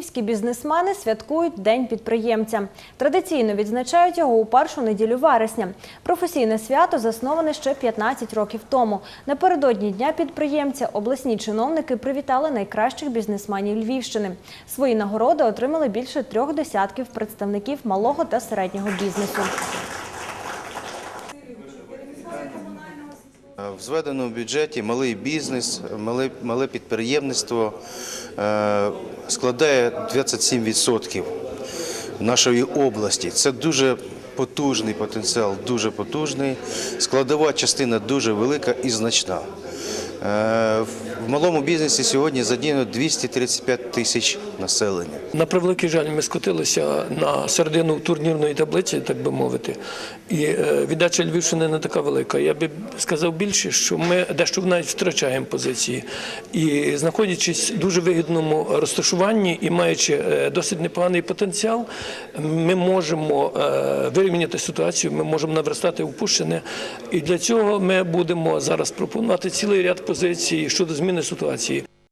Львівські бізнесмени святкують День підприємця. Традиційно відзначають його у першу неділю вересня. Професійне свято засноване ще 15 років тому. Напередодні Дня підприємця обласні чиновники привітали найкращих бізнесменів Львівщини. Свої нагороди отримали більше трьох десятків представників малого та середнього бізнесу. В зведеному бюджеті малий бізнес, мале, мале підприємництво е, складає 27% нашої області. Це дуже потужний потенціал, дуже потужний. Складова частина дуже велика і значна. Е, В малому бізнесі сьогодні задіяно 235 тисяч населення. На превеликий жаль, ми скотилися на середину турнірної таблиці, так би мовити. І е, віддача Львівщини не така велика. Я би сказав більше, що ми дещо навіть втрачаємо позиції. І знаходячись в дуже вигідному розташуванні і маючи е, досить непоганий потенціал, ми можемо вирівняти ситуацію, ми можемо наверстати упущене. І для цього ми будемо зараз пропонувати цілий ряд позицій щодо зміни ситуації.